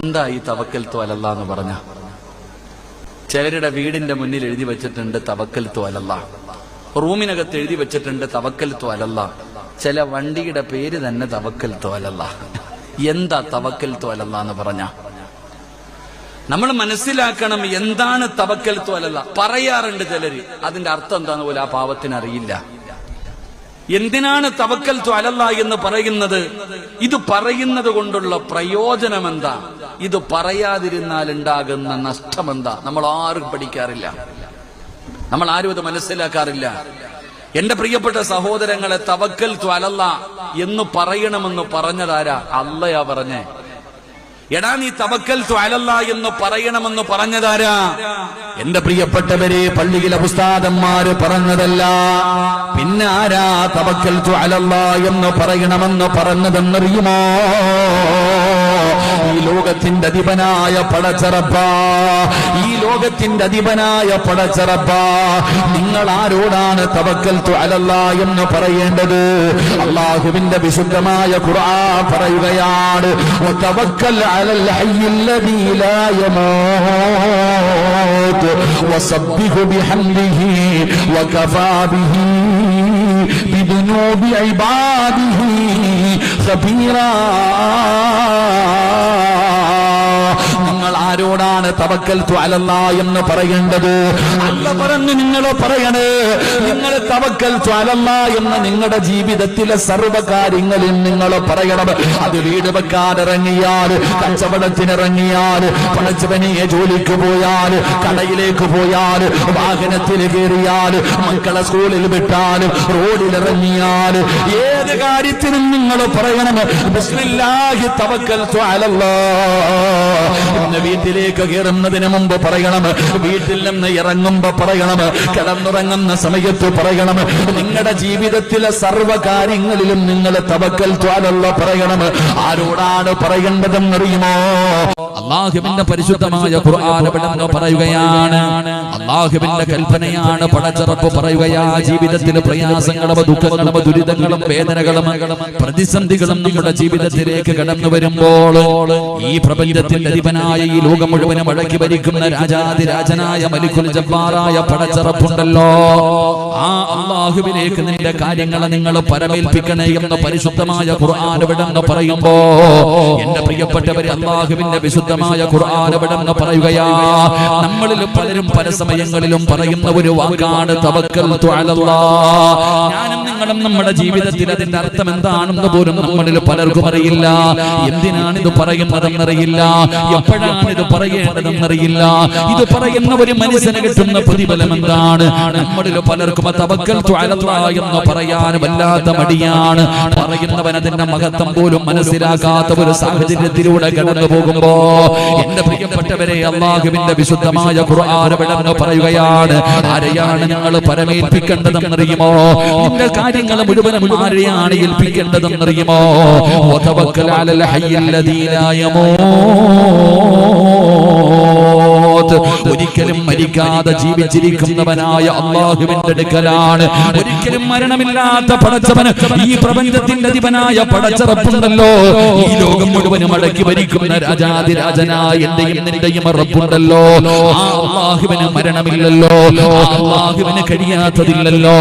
എന്താ ഈ തവക്കൽ തോലല്ല എന്ന് പറഞ്ഞ? ചിലരുടെ വീടിന്റെ മുന്നിൽ എഴുതി വെച്ചിട്ടുണ്ട് തവക്കൽ തോലല്ല റൂമിനകത്ത് എഴുതി വെച്ചിട്ടുണ്ട് തവക്കൽ തോലല്ല ചില വണ്ടിയുടെ പേര് തന്നെ തവക്കൽ തോലല്ല എന്താ തവക്കൽ തോലല്ല എന്ന് പറഞ്ഞ? നമ്മൾ മനസ്സിലാക്കണം എന്താണ് തവക്കൽ തോലല്ല പറയാറുണ്ട് ചിലര്. അതിന്റെ അർത്ഥം എന്താന്ന് പോലും ആ പാവത്തിന് അറിയില്ല. എന്തിനാണ് തവക്കൽ അലല്ല എന്ന് പറയുന്നത്? ഇത് പറയുന്നത് കൊണ്ടുള്ള പ്രയോജനം എന്താ ഇത് പറയാതിരുന്നാൽ ഉണ്ടാകുന്ന നഷ്ടം എന്താ നമ്മൾ ആരും പഠിക്കാറില്ല. നമ്മൾ ആരും അത് മനസ്സിലാക്കാറില്ല. എന്റെ പ്രിയപ്പെട്ട സഹോദരങ്ങളെ തവക്കൽ അലല്ല എന്ന് പറയണമെന്ന് പറഞ്ഞതാരാ? അല്ലയാ പറഞ്ഞേ. എടാ നീ തവക്കൽ അലല്ല എന്ന് പറയണമെന്ന് പറഞ്ഞതാരാ? എന്റെ പ്രിയപ്പെട്ടവരെ പള്ളിയിലെ പുസ്താദന്മാര് പറഞ്ഞതല്ല. പിന്നെ ആരാ തവക്കൽ അലല്ല എന്ന് പറയണമെന്ന് പറഞ്ഞതെന്നറിയുമോ? ലോകത്തിന്റെ അധിപനായ പടച്ചറപ്പ ഈ ലോകത്തിന്റെ അധിപനായ പടച്ചറപ്പ നിങ്ങൾ ആരോടാണ് തവക്കൽ അലല്ല എന്ന് പറയേണ്ടത് അള്ളാഹുവിന്റെ വിശുദ്ധമായ ഖുർആ പറയുകയാണ് തവക്കൽ അലൽ ഹയ്യില്ലദീ ലാ യമൂത് വസബ്ബിഹു ബിഹംദിഹി വകഫാ ബിഹി بذنوب عباده كبيرا ആരോടാണ് തവക്കൽ അലല്ല എന്ന് പറയേണ്ടത്? അല്ല പറഞ്ഞു നിങ്ങൾ പറയണേ നിങ്ങൾ തവക്കൽ അലല്ല എന്ന് നിങ്ങളുടെ ജീവിതത്തിലെ സർവകാര്യങ്ങളിൽ നിങ്ങൾ പറയണം. അത് വീട് വെക്കാനിറങ്ങിയാൽ കച്ചവടത്തിനിറങ്ങിയാൽ പണച്ചവനിയെ ജോലിക്ക് പോയാൽ കടയിലേക്ക് പോയാൽ വാഹനത്തിൽ കയറിയാൽ മക്കളെ സ്കൂളിൽ വിട്ടാൽ റോഡിലിറങ്ങിയാൽ ഏത് കാര്യത്തിനും നിങ്ങൾ പറയണം. ബിസ്മില്ലാഹി തവക്കൽ അലല്ലാ. ഇന്ന് വീട്ടിലേക്ക് കയറുന്നതിന് മുമ്പ് പറയണം. വീട്ടിൽ നിന്ന് ഇറങ്ങുമ്പോ പറയണം. കിടന്നുറങ്ങുന്ന സമയത്ത് പറയണം. നിങ്ങളുടെ ജീവിതത്തിലെ സർവ കാര്യങ്ങളിലും നിങ്ങൾ തവക്കൽ ത്വാലുള്ള പറയണം. ആരോടാണ് പറയേണ്ടതെന്ന് അറിയുമോ അള്ളാഹുവിന്റെ പരിശുദ്ധമായ ഇവിടെ പറയുകയാണ്. അള്ളാഹുവിന്റെ കൽപ്പനയാണ് പടച്ചിറപ്പ് പറയുകയാ. ജീവിതത്തിൽ പ്രയാസങ്ങളും ദുഃഖങ്ങളും ദുരിതങ്ങളും വേദനകളും പ്രതിസന്ധികളും നമ്മുടെ ജീവിതത്തിലേക്ക് കടന്നു വരുമ്പോൾ ഈ പ്രപഞ്ചത്തിന്റെ അധിപനായ ഈ ലോകം മുഴുവനും അടക്കി ഭരിക്കുന്ന രാജാതിരാജനായ മലിക്കുൽ ജബ്ബാറായ പടച്ചറപ്പുണ്ടല്ലോ. ആ അള്ളാഹുവിലേക്ക് നിന്റെ കാര്യങ്ങളെ നിങ്ങൾ പരമേൽപ്പിക്കണേ എന്ന് പരിശുദ്ധമായ ഖുർആൻ ഇവിടെ പറയുമ്പോ എന്റെ പ്രിയപ്പെട്ടവര് അള്ളാഹുവിന്റെ വിശുദ്ധമായ ഖുർആൻ ഇവിടെ പറയുകയാ. നമ്മളിൽ പലരും പല സമയങ്ങളിലും പറയുന്ന ഒരു വാക്കാണ് അലല്ലാഹ്. ഞാനും നിങ്ങളും നമ്മുടെ ജീവിതത്തിൽ അതിന്റെ അർത്ഥം എന്താണെന്ന് പോലും നമ്മളിൽ പലർക്കും അറിയില്ല. എന്തിനാണ് ഇത് പറയുന്നതെന്നറിയില്ല. എപ്പോഴാണ് ഇത് പറയേണ്ടതെന്നറിയില്ല ഇത് പറയുന്ന ഒരു മനുഷ്യന് കിട്ടുന്ന പ്രതിഫലം എന്താണ്? നമ്മളിൽ പലർക്കും എന്ന് പറയാൻ വല്ലാത്ത മടിയാണ്. പറയുന്നവൻ അതിന്റെ മഹത്വം പോലും മനസ്സിലാക്കാത്ത ഒരു സാഹചര്യത്തിലൂടെ കടന്നു പോകുമ്പോ എന്റെ പ്രിയപ്പെട്ടവരെ അള്ളാഹുവിന്റെ വിശുദ്ധമായ ഖുർആൻ വിടന്ന് പറയുകയാണ് ആരെയാണ് ഞങ്ങൾ പരമേൽപ്പിക്കേണ്ടതെന്നറിയുമോ? നിന്റെ കാര്യങ്ങൾ മുഴുവനും ആരെയാണ് ഏൽപ്പിക്കേണ്ടതെന്നറിയുമോ? വതവക്കൽ അലൽ ഹയ്യില്ലദീ ലാ യമൂത്ത്. ഒരിക്കലും മരിക്കാതെ ജീവിച്ചിരിക്കുന്നവനായ അള്ളാഹുവിന്റെ അടുക്കലാണ്. ഒരിക്കലും മരണമില്ലാത്ത പടച്ചവന് ഈ പ്രപഞ്ചത്തിന്റെ അധിപനായ പടച്ചറപ്പുണ്ടല്ലോ. ഈ ലോകം മുഴുവനും അടക്കി ഭരിക്കുന്ന രാജാതിരാജനായ എന്റെയും നിന്റെയും റബ്ബുണ്ടല്ലോ ആ അള്ളാഹുവിന് മരണമില്ലല്ലോ. അള്ളാഹുവിന് കഴിയാത്തതില്ലല്ലോ.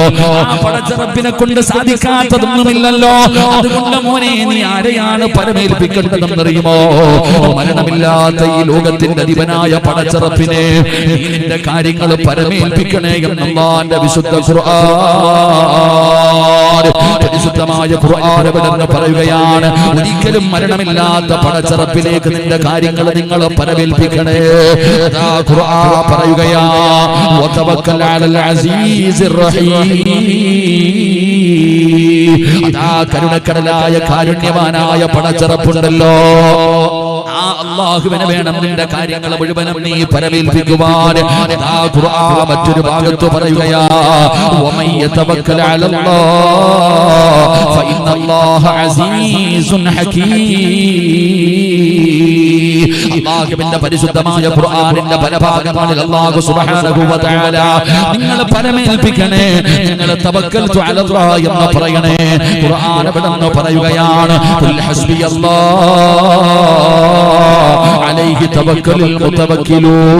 പടച്ചറപ്പിനെ കൊണ്ട് സാധിക്കാത്തതൊന്നുമില്ലല്ലോ. അതുകൊണ്ട് മോനെ നീ ആരെയാണ് പരമേൽപ്പിക്കേണ്ടതെന്നറിയുമോ? മരണമില്ലാത്ത ഈ ലോകത്തിന്റെ അധിപനായ പടച്ചറപ്പിനെ നീ നിന്റെ കാര്യങ്ങൾ പരമേൽപ്പിക്കണേ എന്നല്ലാന്റെ വിശുദ്ധ ഖുർആൻ. പരിശുദ്ധമായ ഖുർആൻ ഇവിടെ പറയുകയാണ്. ഒരിക്കലും മരണമില്ലാത്ത പടച്ചറപ്പിലേക്ക് നിന്റെ കാര്യങ്ങൾ നിങ്ങൾ പരമേൽപ്പിക്കണേ. അതാ ഖുർആൻ പറയുകയാ കരുണക്കടലായ കാരുണ്യവാനായ പടച്ചറപ്പുണ്ടല്ലോ. ആ അള്ളാഹുവിനെ വേണം നിന്റെ കാര്യങ്ങൾ മുഴുവനും നീ പരമേൽപ്പിക്കുവാൻ. മറ്റൊരു ഭാഗത്ത് പറയുകയാ. അലല്ലാഹ് ഫഇന്നല്ലാഹ അസീസുൻ ഹകീം. അള്ളാഹുവിന്റെ പരിശുദ്ധമായ ഖുർആനിന്റെ പല ഭാഗങ്ങളിൽ അള്ളാഹു സുബ്ഹാനഹു വ തആല നിങ്ങൾ പരമേൽപ്പിക്കണേ. നിങ്ങൾ തവക്കൽതു അലല്ലാഹ് എന്ന് പറയണേ. ഖുർആൻ ഇവിടെ പറയുകയാണ്. ഖുൽ ഹസ്ബിയല്ലാഹ് അലൈഹി തവക്കൽ മുതവക്കിലൂൻ.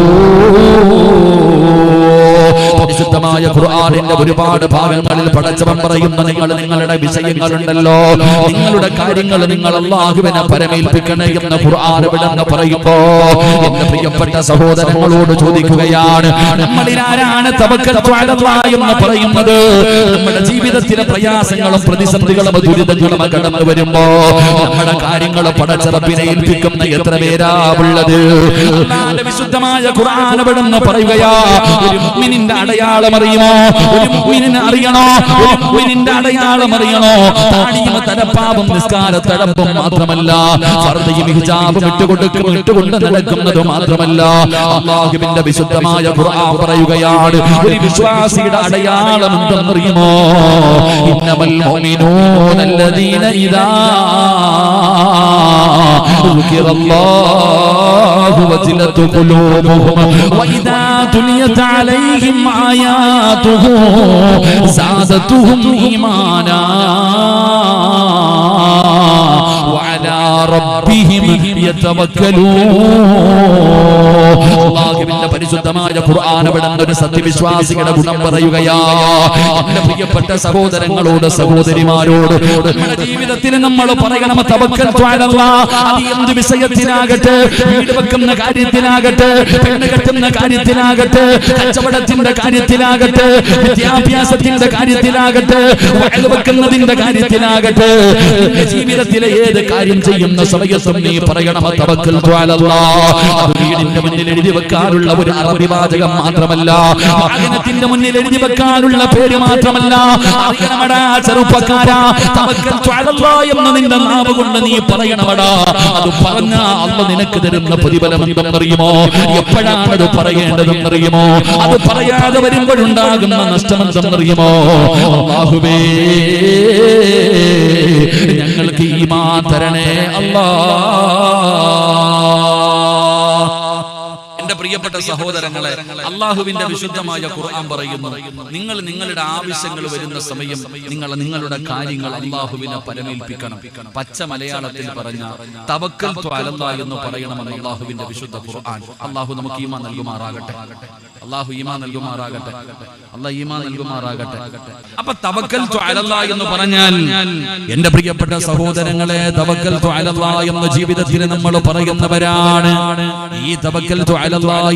പരിശുദ്ധമായ ഖുർആനിന്റെ ഒരുപാട് ഭാഗങ്ങളിൽ പടച്ചവൻ പറയുന്ന നിങ്ങൾ നിങ്ങളുടെ വിഷയങ്ങളുണ്ടല്ലോ. നിങ്ങളുടെ കാര്യങ്ങൾ നിങ്ങൾ അള്ളാഹുവിനെ പരമേൽപ്പിക്കണേ എന്ന് ഖുർആൻ വിടന്ന് പറയുമ്പോ എന്റെ പ്രിയപ്പെട്ട സഹോദരങ്ങളോട് ചോദിക്കുകയാണ് അലല്ലാഹ് എന്ന് പറയുന്നത്? നമ്മുടെ ജീവിതത്തിലെ പ്രയാസങ്ങളും പ്രതിസന്ധികളും ദുരിതങ്ങളും കടന്നു വരുമ്പോ നമ്മുടെ കാര്യങ്ങൾ പടച്ചറപ്പിനെ ഏൽപ്പിക്കുന്ന എത്ര പേരാ ഉള്ളത്? വിശുദ്ധമായ ഖുർആൻ പറയുകയാ ഒരു മുഅ്മിനിന്റെ അടയാളം അറിയുമോ ഒരു മുഅ്മിനിനെ അറിയണോ ഒരു മുഅ്മിനിന്റെ അടയാളം അറിയണോ താടിയും തലപ്പാവും നിസ്കാര തടപ്പും മാത്രമല്ല ഫർദയും ഹിജാബും ഇട്ടുകൊടുക്കും ഇട്ടുകൊണ്ട് നടക്കുന്നത് മാത്രമല്ല അള്ളാഹുവിന്റെ വിശുദ്ധമായ ഖുർആൻ പറയുകയാണ് ഒരു വിശ്വാസിയുടെ അടയാളം എന്തെന്നറിയുമോ ഇന്നമൽ മുഅ്മിനൂന الذين إذا ذكر الله وجلت قلوبهم وإذا تليت عليهم ഹയാതുഹു സാദത്തുഹും ഈമാനാ. وعلى ربهم يتوكلون അള്ളാഹുവിന്റെ പരിശുദ്ധമായ ഖുർആൻ വിടുന്ന ഒരു സത്യവിശ്വാസികളുടെ ഗുണം പറയുകയാ എന്റെ പ്രിയപ്പെട്ട സഹോദരങ്ങളോട് സഹോദരിമാരോട് നമ്മുടെ ജീവിതത്തിൽ നമ്മൾ പറയണം തവക്കൽത്തു അലല്ലാഹ്. അത് എന്ത് വിഷയത്തിനാകട്ടെ വീട് വെക്കുന്ന കാര്യത്തിനാകട്ടെ പെണ്ണ് കെട്ടുന്ന കാര്യത്തിനാകട്ടെ കച്ചവടത്തിന്റെ കാര്യത്തിലാകട്ടെ വിദ്യാഭ്യാസത്തിന്റെ കാര്യത്തിലാകട്ടെ വയൽ വെക്കുന്നതിന്റെ കാര്യത്തിലാകട്ടെ നിന്റെ ജീവിതത്തിലെ ഏത് കാര്യം ചെയ്യുന്ന സമയത്തും നീ പറയണം വീടിന്റെ മുന്നിൽ എഴുതി വെക്കാനുള്ള ഒരു അറബി വാചകം മാത്രമല്ല. വാഹനത്തിന്റെ മുന്നിൽ എഴുതി വെക്കാനുള്ള പേര് മാത്രമല്ല. അറിയണമടാ ചെറുപ്പക്കാരാ. എന്ന് നിന്റെ നാവ് കൊണ്ട് നീ പറയണമടാ. അത് പറഞ്ഞ അല്ല നിനക്ക് തരുന്ന പ്രതിഫലം എന്തെന്നറിയുമോ? എപ്പോഴാണ് അത് പറയേണ്ടതെന്നറിയുമോ? അത് പറയാതെ വരുമ്പോഴുണ്ടാകുന്ന നഷ്ടം എന്തെന്നറിയുമോ അല്ലാഹുവേ ഈമാൻ തരണേ അല്ലാ പ്രിയപ്പെട്ട സഹോദരങ്ങളെ അള്ളാഹുവിന്റെ വിശുദ്ധമായ ഖുർആൻ പറയുന്നു നിങ്ങൾ നിങ്ങളുടെ ആവശ്യങ്ങൾ വരുന്ന സമയം നിങ്ങൾ നിങ്ങളുടെ കാര്യങ്ങൾ അള്ളാഹുവിനെ പരമേൽപ്പിക്കണം. പച്ച മലയാളത്തിൽ പറഞ്ഞ തവക്കൽ എന്ന് പറയണമെന്ന് അള്ളാഹുവിന്റെ വിശുദ്ധ ഖുർആൻ. അള്ളാഹു നമുക്ക് ഈമാ നൽകുമാറാകട്ടെ. അള്ളാഹു ഈമാ നൽകുമാറാകട്ടെ. അള്ളാഹ് ഈമാ നൽകുമാറാകട്ടെ. അപ്പൊ തവക്കൽ എന്ന് പറഞ്ഞാൽ എന്റെ പ്രിയപ്പെട്ട സഹോദരങ്ങളെ തവക്കൽ എന്ന ജീവിതത്തിൽ നമ്മൾ പറയുന്നവരാണ്. ഈ തവക്കൽ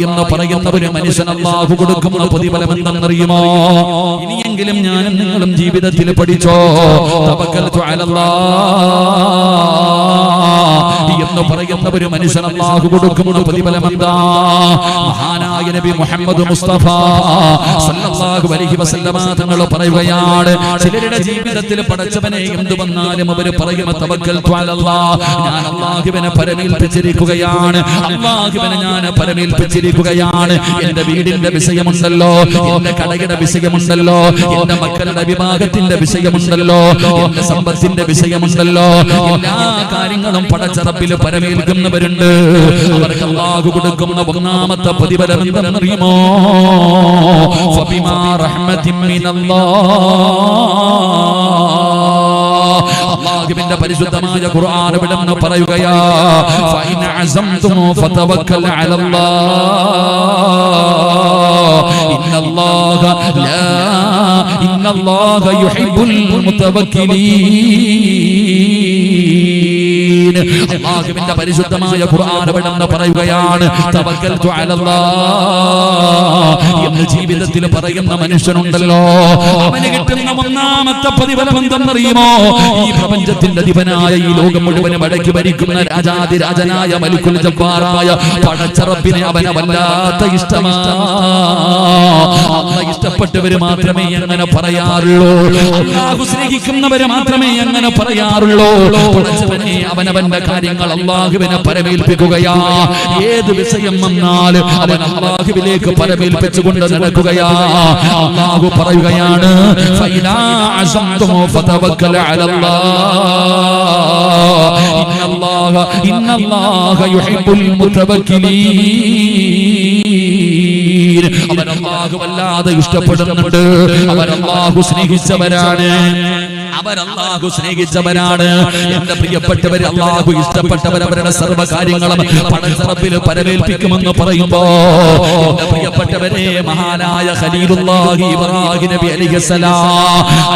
എന്ന് പറയുന്നവര് മനുഷ്യൻ അള്ളാഹു കൊടുക്കുന്ന പ്രതിഫലം എന്തെന്നറിയുമോ ഇനിയെങ്കിലും ഞാനും നിങ്ങളും ജീവിതത്തിൽ പഠിച്ചോ? തവക്കൽ എന്ന് പറയുന്നവര് മനുഷ്യൻ അള്ളാഹു കൊടുക്കുന്ന പ്രതിഫലം എന്താ മഹാനായ നബി മുഹമ്മദ് മുസ്തഫ സല്ലല്ലാഹു അലൈഹി വസല്ലമ തങ്ങൾ പറയുകയാണ് ചിലരുടെ ജീവിതത്തിൽ പടച്ചവനെ എന്ത് വന്നാലും അവർ പറയും തവക്കൽ ഞാൻ അള്ളാഹുവിനെ പരമേൽപ്പിച്ചിരിക്കുകയാണ് അള്ളാഹുവിനെ ഞാൻ പരമേൽപ്പിച്ചിരിക്കുകയാണ്. എന്റെ വീടിന്റെ വിഷയമുണ്ടല്ലോ എന്റെ കടയുടെ വിഷയമുണ്ടല്ലോ എന്റെ മക്കളുടെ വിഭാഗത്തിന്റെ വിഷയമുണ്ടല്ലോ എന്റെ സമ്പത്തിന്റെ വിഷയമുണ്ടല്ലോ. എല്ലാ കാര്യങ്ങളും പടച്ചറപ്പിൽ പരമേൽക്കുന്നവരുണ്ട്. അവർക്ക് അള്ളാഹു കൊടുക്കുന്ന ഒന്നാമത്തെ പ്രതിഫലം എന്തെന്നറിയുമോ ഫബിമാ റഹ്മതി മിനല്ലാഹ്. പരിശുദ്ധമായ ഖുർആൻ വിടുന്ന പറയുകയാ ഫതവക്കൽ അലല്ലാഹ്. ഇന്നല്ലാഹ ലാ യുഹിബ്ബുൽ മുതവക്കിലീൻ. അള്ളാഹുവിന്റെ പരിശുദ്ധമായ ഖുർആൻ വിടുന്ന് പറയുകയാണ്. തവക്കൽതു അലല്ലാഹ് എന്ന് ജീവിതത്തിൽ പറയുന്ന മനുഷ്യനുണ്ടല്ലോ. അവന് കിട്ടുന്ന ഒന്നാമത്തെ പ്രതിഫലം എന്തെന്നറിയുമോ ഈ പ്രപഞ്ചത്തിന്റെ അധിപനായ ഈ ലോകം മുഴുവനും അടക്കി ഭരിക്കുന്ന രാജാതിരാജനായ മലിക്കുൽ ജബ്ബാറായ പടച്ചറപ്പിനെ അവനെ വല്ലാത്ത ഇഷ്ടമാ. ഇഷ്ടപ്പെട്ടവര് മാത്രമേ അങ്ങനെ പറയാറുള്ളൂ. സ്നേഹിക്കുന്നവര് മാത്രമേ അങ്ങനെ പറയാറുള്ളൂ. പടച്ചവനെ അവനവന്റെ കാര്യങ്ങൾ അള്ളാഹുവിനെ പരമേൽപ്പിക്കുകയാ. ഏത് വിഷയം വന്നാലും അവൻ അള്ളാഹുവിലേക്ക് പരമേൽപ്പിച്ചുകൊണ്ട് നടക്കുകയാ. അള്ളാഹു പറയുകയാണ് ഇന്നല്ലാഹ ഇന്നല്ലാഹ യുഹിബ്ബുൽ വല്ലാതെ ഇഷ്ടപ്പെടുന്നുണ്ട്. അവരല്ലാഹു സ്നേഹിച്ചവരാണ്. അവരല്ലാഹു സ്നേഹിച്ചവരാണ് എന്റെ പ്രിയപ്പെട്ടവർ അല്ലാഹു ഇഷ്ടപ്പെട്ടവർ അവരുടെ സർവ കാര്യങ്ങളും പടച്ചറപ്പിൽ പരമേൽപ്പിക്കുമെന്ന് പറയുമ്പോ എന്റെ പ്രിയപ്പെട്ടവരെ മഹാനായ ഖലീലുല്ലാഹി ഇബ്രാഹിം നബി അലൈഹിസ്സലാം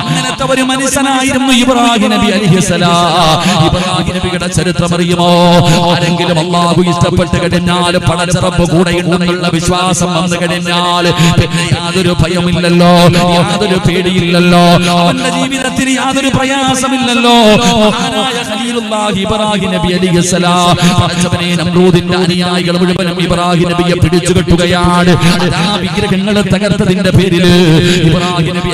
അങ്ങനത്തെ ഒരു മനുഷ്യനായിരുന്നു ഇബ്രാഹിം നബി അലൈഹിസ്സലാം ഇബ്രാഹിം നബിയുടെ ചരിത്രം അറിയുമോ? ആരെങ്കിലും അല്ലാഹു ഇഷ്ടപ്പെട്ട് കഴിഞ്ഞാൽ പടച്ചറപ്പ് കൂടെ ഉണ്ടെന്നുള്ള വിശ്വാസം വന്നു കഴിഞ്ഞാൽ യാതൊരു ഭയമില്ലല്ലോ യാതൊരു പേടിയില്ലല്ലോ. അവന്റെ ജീവിതത്തിന് യാതൊരു പ്രയാസമില്ലല്ലോ. നമ്രൂദിന്റെ അനുയായികൾ മുഴുവനും ഇബ്രാഹിം നബിയെ തകർത്തതിന്റെ പേരിൽ ഇബ്രാഹിം നബി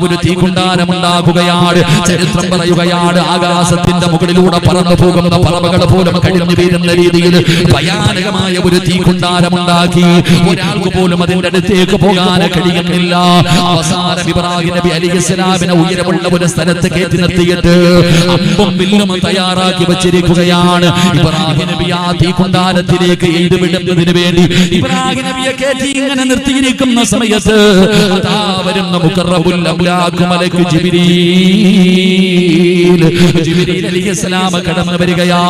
ഒരു ഉണ്ടാകുകയാണ് ചരിത്രം പറയുകയാണ് ആകാശത്തിന്റെ മുകളിലൂടെ പറന്നു പോകുന്ന പറവകൾ പോലും കഴിഞ്ഞു വീഴുന്ന രീതിയിൽ ഭയാനകമായ ഒരു തീകുണ്ടാരം ഉണ്ടാക്കി ഒരാൾക്ക് പോലും അതിന്റെ അടുത്തേക്ക് പോകാൻ കഴിയുന്നില്ല. ഇബ്രാഹിം നബി അലിസ്ലാമിനെ ഉയരമുള്ള ഒരു സ്ഥലത്ത് കയറ്റി നിർത്തിയിട്ട് അമ്പും വില്ലും തയ്യാറാക്കി വെച്ചിരിക്കുകയാണ്. ഇബ്രാഹിം നബി ആ തീകുണ്ടാരത്തിലേക്ക് എഴുതി വിടുന്നതിന് വേണ്ടി ഇബ്രാഹിം നബിയെ കയറ്റി ഇങ്ങനെ നിർത്തിയിരിക്കുന്ന സമയത്ത് അതാ വരുന്ന മുഖറബുൽ അബ്ലാഖു മലക്ക് ജിബ്രീൽ ജിബ്രീൽ അലൈഹിസ്സലാം കടന്നു വരികയാ.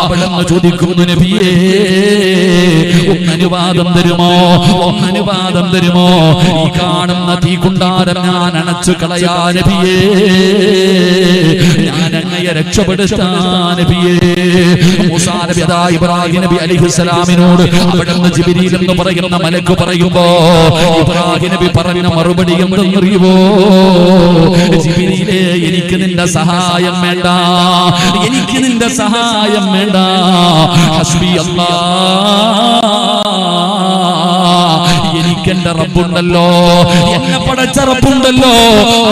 അവിടെന്ന് ചോദിക്കുന്നു നബിയേ ഒന്ന് അനുവാദം തരുമോ? ഒന്ന് അനുവാദം തരുമോ? ഈ കാണുന്ന തീകുണ്ടാരം ഞാൻ അണച്ചു കളയാ നബിയേ ഞാൻ അങ്ങയെ രക്ഷപ്പെടുത്താൻ നബിയേ മൂസാ നബി ഇബ്രാഹിം നബി അലൈഹിസ്സലാമിനോട് അവിടുന്ന് ജിബ്രീൽ എന്ന് പറയുന്ന മലക്ക് പറയുമ്പോ ഇബ്രാഹിം നബി പറഞ്ഞ മറുപടി എന്തെന്നറിയുമോ ജിബ്രീലേ എനിക്ക് നിന്റെ സഹായം വേണ്ട. എനിക്ക് നിന്റെ സഹായം വേണ്ട. ഹസ്ബി അല്ലാ. എനിക്കെന്റെ റബ്ബുണ്ടല്ലോ. എന്നെ പടച്ച റബ്ബുണ്ടല്ലോ.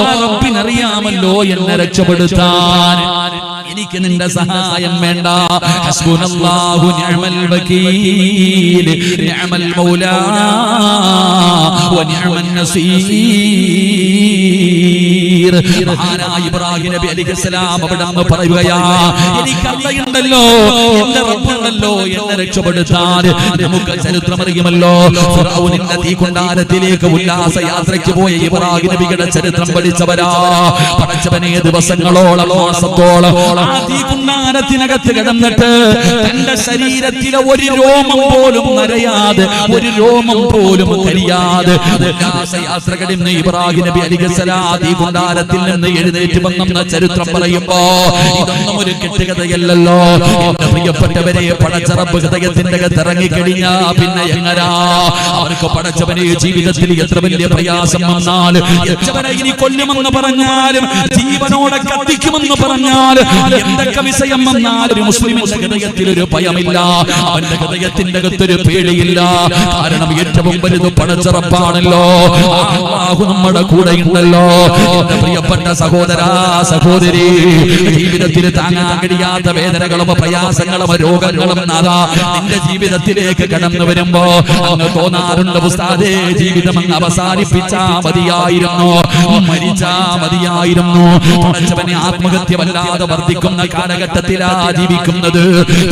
ആ റബ്ബിനറിയാമല്ലോ എന്നെ രക്ഷപ്പെടുത്താൻ. എനിക്ക് നിന്റെ സഹായം വേണ്ട. ഹസ്ബുനല്ലാഹു നിഅമൽ വകീൽ. നിഅമൽ മൗലാ. വ നിഅമൻ നസീർ ഇബ്രാഹിം നബി അലിഹിസ്സലാം അവിടെ നിന്ന് പറയുകയാ എനിക്ക് അള്ളയുണ്ടല്ലോ എന്റെ റബ്ബുണ്ടല്ലോ എന്നെ രക്ഷപ്പെടുത്താൻ നമുക്ക് ചരിത്രം അറിയുമല്ലോ ഫിറഔനിന്റെ തീകൊണ്ടാരത്തിലേക്ക് ഉല്ലാസ യാത്രയ്ക്ക് പോയ ഇബ്രാഹിം നബിയുടെ ചരിത്രം പഠിച്ചവരാ. പഠിച്ചവനെ ദിവസങ്ങളോളം മാസത്തോളം ആ തീകുണ്ടാരത്തിനകത്ത് കിടന്നിട്ട് തന്റെ ശരീരത്തിലെ ഒരു രോമം പോലും നരയാതെ ഒരു രോമം പോലും കരിയാതെ ഉല്ലാസ യാത്ര ഇബ്രാഹിം നബി അലിഖലാ തീകുണ്ടാരത്തിൽ നിന്ന് എഴുന്നേറ്റ് വന്നെന്ന ചരിത്രം പറയുമ്പോ ഇതൊന്നും ഒരു കെട്ടുകഥയല്ലല്ലോ. പ്രിയപ്പെട്ടവരെ പടച്ചറപ്പ് ഹൃദയത്തിന്റെ ഇറങ്ങിക്കഴിഞ്ഞാ പിന്നെ എങ്ങനാ? അവർക്ക് പടച്ചവനെ ജീവിതത്തിൽ എത്ര വലിയ പ്രയാസം വന്നാലും ഇനി കൊല്ലുമെന്ന് പറഞ്ഞാലും ജീവനോടെ കത്തിക്കുമെന്ന് പറഞ്ഞാൽ എന്തൊക്കെ വിഷയം വന്നാൽ ഒരു മുസ്ലിമിന്റെ ഹൃദയത്തിൽ ഒരു ഭയമില്ല. അവന്റെ ഹൃദയത്തിന്റെ അകത്തൊരു പേടിയില്ല. കാരണം ഏറ്റവും വലുത് പടച്ചറപ്പാണല്ലോ നമ്മുടെ കൂടെ ഉണ്ടല്ലോ പ്രിയപ്പെട്ട സഹോദരാ സഹോദരി ജീവിതത്തിൽ താങ്ങാൻ കഴിയാത്ത വേദനകളും പ്രയാസങ്ങളും രോഗങ്ങളും നാദാ നിന്റെ ജീവിതത്തിലേക്ക് കടന്നു വരുമ്പോ അങ്ങ് തോന്നാറുണ്ട് ഉസ്താദേ ജീവിതം അങ്ങ് അവസാനിപ്പിച്ചാ മതിയായിരുന്നു. മരിച്ചാ മതിയായിരുന്നു. പടച്ചവനെ ആത്മഹത്യ വല്ലാതെ വർദ്ധിക്കുന്ന കാലഘട്ടത്തിലാ ജീവിക്കുന്നത്.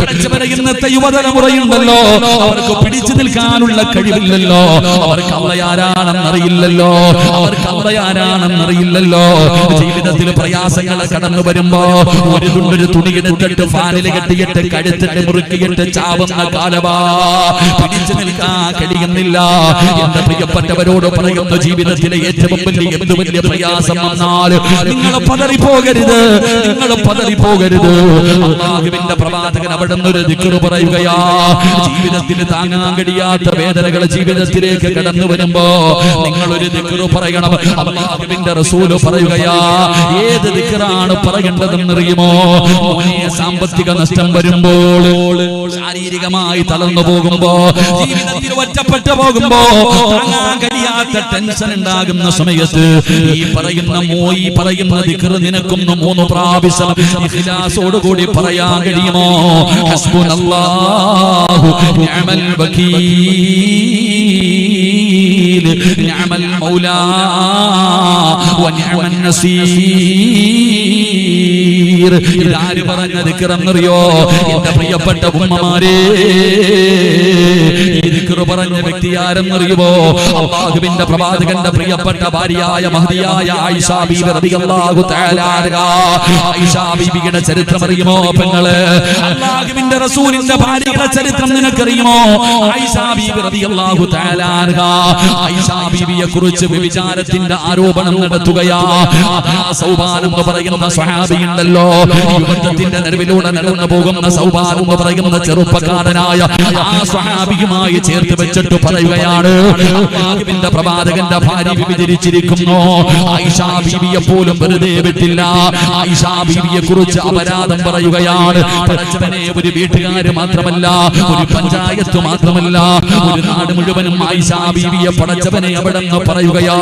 പടച്ചവനെ ഇന്നത്തെ യുവതലമുറയുണ്ടല്ലോ. അവർക്ക് പിടിച്ചു നിൽക്കാനുള്ള കഴിവില്ലല്ലോ. അവർക്ക് അവളയാരാണെന്നറിയില്ലല്ലോ. അവർക്ക് അള്ളയാരാണെന്നറിയില്ലല്ലോ ജീവിതത്തിൽ പ്രയാസങ്ങൾ കടന്നു വരുമ്പോ ഒരു തുണ്ടൊരു തുണി എടുത്തിട്ട് ഫാനിൽ കെട്ടിയിട്ട് കഴുത്തിട്ട് മുറുക്കിയിട്ട് ചാവുന്ന കാലമാ പിടിച്ചു നിൽക്കാൻ കഴിയുന്നില്ല. എന്റെ പ്രിയപ്പെട്ടവരോട് പറയുന്ന ജീവിതത്തിലെ ഏറ്റവും വലിയ എന്ത് വലിയ പ്രയാസം വന്നാൽ നിങ്ങൾ പതറി പോകരുത് നിങ്ങൾ പതറി പോകരുത് അള്ളാഹുവിന്റെ പ്രവാചകൻ അവിടെ നിന്നൊരു ദിക്കറ് പറയുകയാ ജീവിതത്തിൽ താങ്ങാൻ കഴിയാത്ത വേദനകൾ ജീവിതത്തിലേക്ക് കടന്നു വരുമ്പോ നിങ്ങൾ ഒരു ദിക്കറ് പറയണം. അള്ളാഹുവിന്റെ റസൂൽ പറയുകയാ ഏത് ദിക്കറാണ് പറയേണ്ടതെന്ന് അറിയുമോ സാമ്പത്തിക നഷ്ടം വരുമ്പോൾ ശാരീരികമായി തളർന്നു പോകുമ്പോ ജീവിതത്തിൽ ഒറ്റപ്പെട്ടു പോകുമ്പോ കഴിയാത്ത ടെൻഷൻ ഉണ്ടാകുന്ന സമയത്ത് ഈ പറയുന്ന മോയി പറയുന്ന ദിക്കർ നിനക്കൊന്ന് മൂന്ന് പ്രാവശ്യം ഇഖ്ലാസോടുകൂടി പറയാൻ കഴിയുമോ? ഹസ്ബുനല്ലാഹു നിഅമൽ വകീൽ നിഅമൽ മൗലാ വനിഅമൻ നസീർ തക്ബീർ ഇതാര് പറഞ്ഞ ദിക്കറെന്നറിയോ എന്റെ പ്രിയപ്പെട്ട ഉമ്മമാരെ. ഈ ദിക്റ് പറഞ്ഞ വ്യക്തി ആരെന്നറിയുമോ? അള്ളാഹുവിന്റെ പ്രവാചകന്റെ പ്രിയപ്പെട്ട ഭാര്യയായ മഹതിയായ ആയിഷ ബീബി റളിയല്ലാഹു തആല. ആയിഷ ബീബിയുടെ ചരിത്രം അറിയുമോ പെങ്ങൾ? അള്ളാഹുവിന്റെ റസൂലിന്റെ ഭാര്യയുടെ ചരിത്രം നിനക്കറിയുമോ? ആയിഷ ബീബി റളിയല്ലാഹു തആല. ആയിഷ ബീബിയെ കുറിച്ച് വ്യഭിചാരത്തിന്റെ ആരോപണം നടത്തുകയാ. സൗബാൻ എന്ന് പറയുന്ന സ്വഹാബി ഉണ്ടല്ലോ. യുവത്വത്തിന്റെ നടുവിലൂടെ നടന്നു പോകുന്ന സൗബാൻ എന്ന് പറയുന്ന ചെറുപ്പക്കാരനായ ആ സ്വഹാബിയുമായി ചേർത്ത് വെച്ചിട്ട് പറയുകയാണ് അള്ളാഹുവിന്റെ പ്രവാചകന്റെ ഭാര്യ വിഭജിച്ചിരിക്കുന്നു ആയിഷ ബീവിയെ പോലും വെറുതെ വിട്ടില്ല. ആയിഷ ബീവിയെ കുറിച്ച് അപരാധം പറയുകയാണ്. പടച്ചവനെ ഒരു വീട്ടുകാര് മാത്രമല്ല ഒരു പഞ്ചായത്ത് മാത്രമല്ല ഒരു നാട് മുഴുവനും ആയിഷ ബീവിയെ പടച്ചവനെ അവിടെ നിന്ന് പറയുകയാ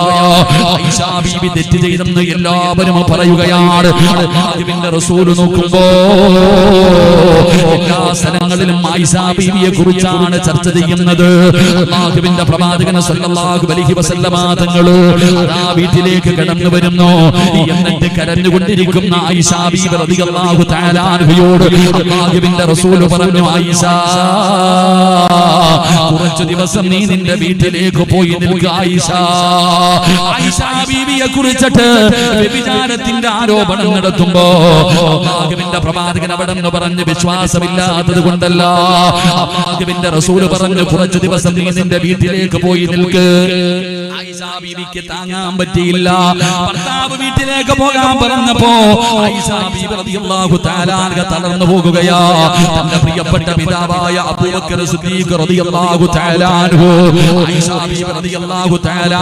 ആയിഷ ബീവി തെറ്റ് ചെയ്തെന്ന് എല്ലാവരും പറയുകയാണ്. അള്ളാഹുവിന്റെ റസൂൽ നോക്കുമ്പോ എല്ലാ സ്ഥലങ്ങളിലും ആയിഷ ബീവിയെ കുറിച്ചാണ് ചർച്ച ചെയ്യുന്നത്. അള്ളാഹുവിന്റെ പ്രവാചകൻ സല്ലല്ലാഹു അലൈഹി വസല്ലമ തങ്ങൾ ആ വീട്ടിലേക്ക് കടന്നു വരുന്നു. എന്നിട്ട് കരഞ്ഞുകൊണ്ടിരിക്കുന്ന ആയിഷ ബീവി റളിയല്ലാഹു തആല അൻഹയോട് അള്ളാഹുവിന്റെ റസൂൽ പറഞ്ഞു ആയിഷ കുറച്ചു ദിവസം നീ നിന്റെ വീട്ടിലേക്ക് പോയി നിൽക്കുക ആയിഷ. ആയിഷ ബീവിയെ കുറിച്ചിട്ട് വ്യഭിചാരത്തിന്റെ ആരോപണം നടത്തുമ്പോ അള്ളാഹുവിന്റെ പ്രവാചകൻ കുറച്ചു ദിവസം നീ നിന്റെ വീട്ടിലേക്ക് പോയി നിൽക്ക്. ആയിഷ ബീവിക്ക് താങ്ങാൻ പറ്റിയില്ല. ഭർത്താവ് വീട്ടിലേക്ക് പോകാൻ പറഞ്ഞപ്പോ റളിയല്ലാഹു തആല തളർന്നു പോകുകയാ. തന്റെ പ്രിയപ്പെട്ട പിതാവായ അബൂബക്കർ സിദ്ദീഖ് റളിയല്ലാഹു തആല റളിയല്ലാഹു തആല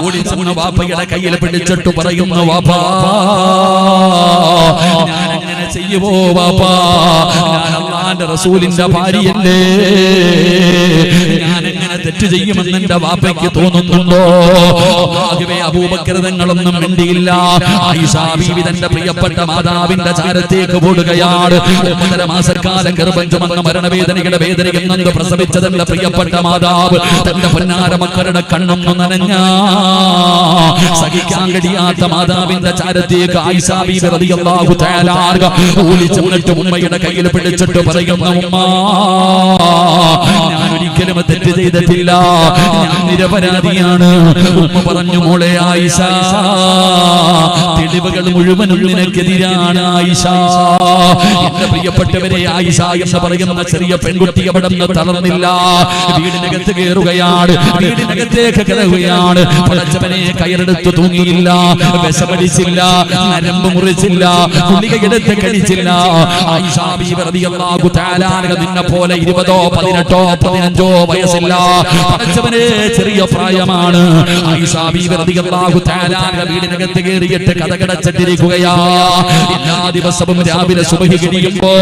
ഓടി ചെന്ന് വാപ്പയുടെ കയ്യിൽ പിടിച്ചിട്ട് പറയുന്നു വാപ്പാ ഞാൻ അങ്ങനെ ചെയ്യുമോ വാപ്പാ? ഞാൻ അള്ളാന്റെ റസൂലിന്റെ ഭാര്യയല്ലേ? ഞാൻ തെറ്റ് ചെയ്യുമെന്ന് എന്റെ വാപ്പയ്ക്ക് തോന്നുന്നുണ്ടോ? ആകെ അബൂബക്കർ തങ്ങളൊന്നും മിണ്ടിയില്ല. തന്റെ പ്രിയപ്പെട്ട മാതാവിന്റെ ചാരത്തേക്ക് പോടുകയാണ് ഒന്നര മാസക്കാലം ഗർഭം ചുമന്ന മരണവേദനയുടെ വേദനയിൽ പ്രസവിച്ചതല്ല പ്രിയപ്പെട്ട മാതാവ്. തന്റെ പൊന്നാര മക്കളുടെ കണ്ണൊന്നു നനഞ്ഞ. സഹിക്കാൻ കഴിയാത്ത മാതാവിന്റെ ചാരത്തേക്ക് റളിയല്ലാഹു തആല ഉമ്മയുടെ കയ്യിൽ പിടിച്ചിട്ട് പറയുന്ന ഉമ്മ ഒരിക്കലും തെറ്റ് ചെയ്തിട്ടില്ല. ഞാൻ നിരപരാധിയാണ്. ഉമ്മ പറഞ്ഞു മോളെ ആയിഷ തെളിവുകൾ മുഴുവനും നിനക്കെതിരാണ് ആയിഷ. എന്റെ പ്രിയപ്പെട്ടവരെ ആയിഷ എന്ന് പറയുന്ന ചെറിയ പെൺകുട്ടി അവിടെ നിന്ന് തളർന്നില്ല. വീടിനകത്ത് കയറുകയാണ് വീടിനകത്തേക്ക് കയറുകയാണ് പടച്ചവനെ കയറെടുത്ത് തൂങ്ങിയില്ല. വിഷമടിച്ചില്ല നരമ്പ് മുറിച്ചില്ല. ഗുളികയെടുത്ത് കഴിച്ചില്ല. ആയിഷ ബീവി റളിയല്ലാഹു തആല അൻഹ നിന്നെ പോലെ ഇരുപതോ പതിനെട്ടോ പതിനഞ്ചോ വയസ്സില്ല. പടച്ചവനെ ചെറിയ പ്രായമാണ്. വീടിനകത്ത് കയറിയിട്ട് കഥകടച്ചിട്ടിരിക്കുകയാ. എല്ലാ ദിവസവും രാവിലെ സുബഹി കഴിയുമ്പോ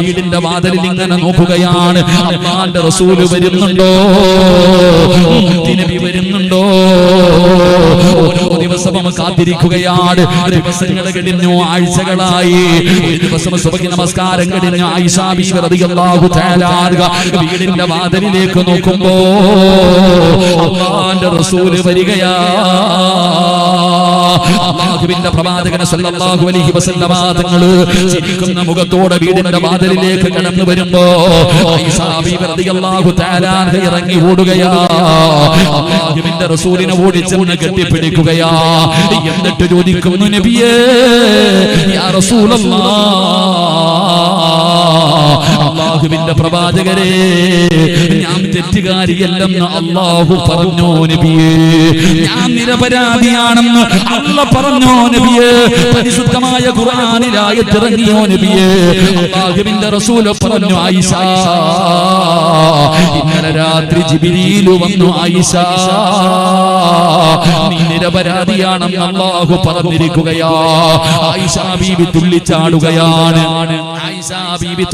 വീടിന്റെ വാതിലിൽ ഇങ്ങനെ നോക്കുകയാണ്. അള്ളാന്റെ റസൂൽ വരുന്നുണ്ടോ? വരുന്നുണ്ടോ? ദിവസവും കാത്തിരിക്കുകയാണ്. ദിവസങ്ങൾ കഴിഞ്ഞു ആഴ്ചകളായി. ഒരു ദിവസം സുബഹി നമസ്കാരം കഴിഞ്ഞു ആയിഷ ബീവി റളിയല്ലാഹു തആല അൻഹ വീടിന്റെ വാതിലിലേക്ക് നോക്കുമ്പോ അള്ളാന്റെ റസൂൽ വരികയാ. അള്ളാഹുവിന്റെ പ്രവാചകൻ സല്ലല്ലാഹു അലൈഹി വസല്ലമ തങ്ങൾ ചിരിക്കുന്ന മുഖത്തോടെ വീടിന്റെ വാതിലിലേക്ക് കടന്നു വരുമ്പോ റളിയല്ലാഹു തആല ഇറങ്ങി ഓടുകയാ. അള്ളാഹുവിന്റെ റസൂലിനെ ഓടി ചെന്ന് കെട്ടിപ്പിടിക്കുകയാ. എന്നിട്ട് ചോദിക്കുന്നു നബിയേ യാ റസൂലല്ലാഹ് അള്ളാഹുവിന്റെ പ്രവാചകരെ ഞാൻ തെറ്റുകാരിയല്ലെന്ന് അള്ളാഹു പറഞ്ഞോ നബിയേ. ഞാൻ നിരപരാധിയാണെന്ന് അല്ല പറഞ്ഞോ നബിയേ. പരിശുദ്ധമായ ഖുർആനിലായി തിറങ്ങിയോ നബിയേ. അള്ളാഹുവിന്റെ റസൂൽ പറഞ്ഞു ആയിഷ. ഇന്നലെ രാത്രി ജിബിരിയിലു വന്നു ആയിഷ. നീ നിരപരാധിയാണെന്ന് അള്ളാഹു പറഞ്ഞിരിക്കുകയാ. ആയിഷ ബീബി തുള്ളിച്ചാടുകയാണ്. ആയിഷ ബീബി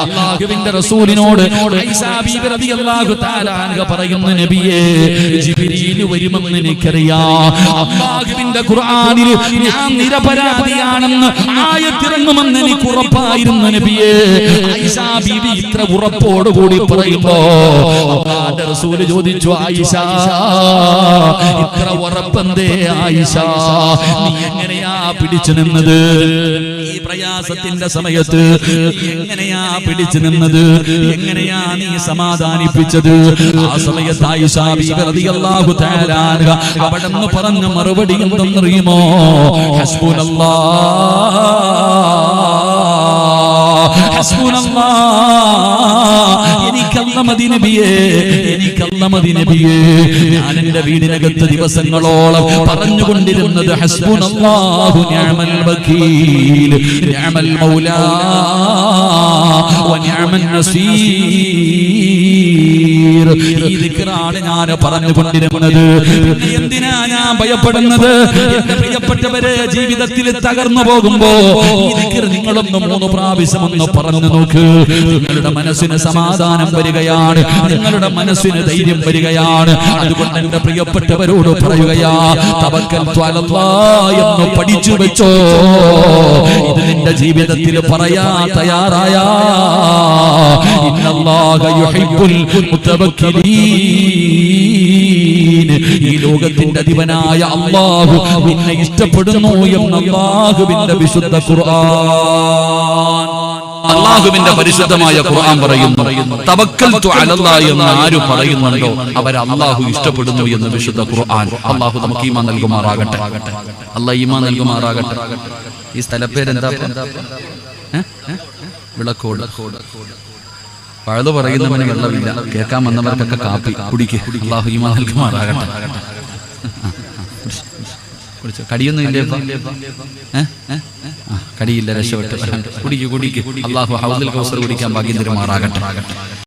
അള്ളാഹുവിന്റെ റസൂലിനോട് പറയുന്നു നബിയെ വരുമെന്ന് എനിക്കറിയാം. ഖുർആനിൽ ഞാൻ നിരപരാധിയാണെന്ന് ആയത്തിറങ്ങുമെന്ന് എനിക്ക് ഉറപ്പായിരുന്നു നബിയെ. ഇത്ര ഉറപ്പോടുകൂടി പറയുമ്പോ അള്ളാന്റെ റസൂൽ ചോദിച്ചു ആയിഷ ഇത്ര ഉറപ്പെന്തേ ആയിഷ നീ എങ്ങനെയാ പിടിച്ചു നിന്നത്? ഈ പ്രയാസത്തിന്റെ സമയത്ത് എങ്ങനെയാ പിടിച്ചു നിന്നത്? എങ്ങനെയാ നീ സമാധാനിപ്പിച്ചത്? ആ സമയത്ത് ആയിഷ ബീവി റളിയല്ലാഹു തആല അൻഹ. അവിടെന്ന് പറഞ്ഞ മറുപടി എന്തെന്നറിയുമോ? ഹസ്ബുനല്ലാഹ്. ഞാൻ എന്റെ വീടിനകത്ത് ദിവസങ്ങളോളം പറഞ്ഞുകൊണ്ടിരുന്നത് ാണ് ഞാൻ പറഞ്ഞുകൊണ്ടിരുന്നത്. എന്തിനാ ഞാൻ ഭയപ്പെടുന്നത്? എന്റെ പ്രിയപ്പെട്ടവരെ ജീവിതത്തിൽ തകർന്നു പോകുമ്പോ നിങ്ങളൊന്ന് മൂന്ന് പ്രാവശ്യം ഒന്ന് പറഞ്ഞു നോക്ക്. നിങ്ങളുടെ മനസ്സിന് സമാധാനം വരികയാണ്. നിങ്ങളുടെ മനസ്സിന് ധൈര്യം വരികയാണ്. അതുകൊണ്ട് എന്റെ പ്രിയപ്പെട്ടവരോട് പറയുകയാ തവക്കൽ എന്ന് പഠിച്ചു വെച്ചോ. ഇത് നിന്റെ ജീവിതത്തിൽ പറയാ തയ്യാറായ. ഈ ലോകത്തിന്റെ അധിപനായ അള്ളാഹു നിന്നെ ഇഷ്ടപ്പെടുന്നു എന്ന് അള്ളാഹുവിന്റെ വിശുദ്ധ ഖുർആൻ. അള്ളാഹുവിന്റെ പരിശുദ്ധമായ ഖുർആൻ പറയുന്നു തവക്കൽ എന്ന് ആര് പറയുന്നുണ്ടോ അവർ അള്ളാഹു ഇഷ്ടപ്പെടുന്നു എന്ന് വിശുദ്ധ ഖുർആൻ അള്ളാഹു നമുക്ക് ഈമാൻ നൽകുമാറാകട്ടെ. അള്ളാഹ് ഈമാൻ നൽകുമാറാകട്ടെ. ഈ സ്ഥലപ്പേരെന്താ? വിളക്കോട്. പഴുത് പറയുന്നവന് വെള്ളമില്ല. കേൾക്കാൻ വന്നവർക്കൊക്കെ കാപ്പി കുടിക്കുക അള്ളാഹു ഈമാൻ നൽകുമാറാകട്ടെ. കുടിച്ചോ. കടിയൊന്നും ഇല്ലേ? കടിയില്ല രക്ഷപ്പെട്ടു. കുടിക്കു കുടിക്ക്. അള്ളാഹു ഹൗസിൽ കൗസർ കുടിക്കാൻ ഭാഗ്യം തരുമാറാകട്ടെ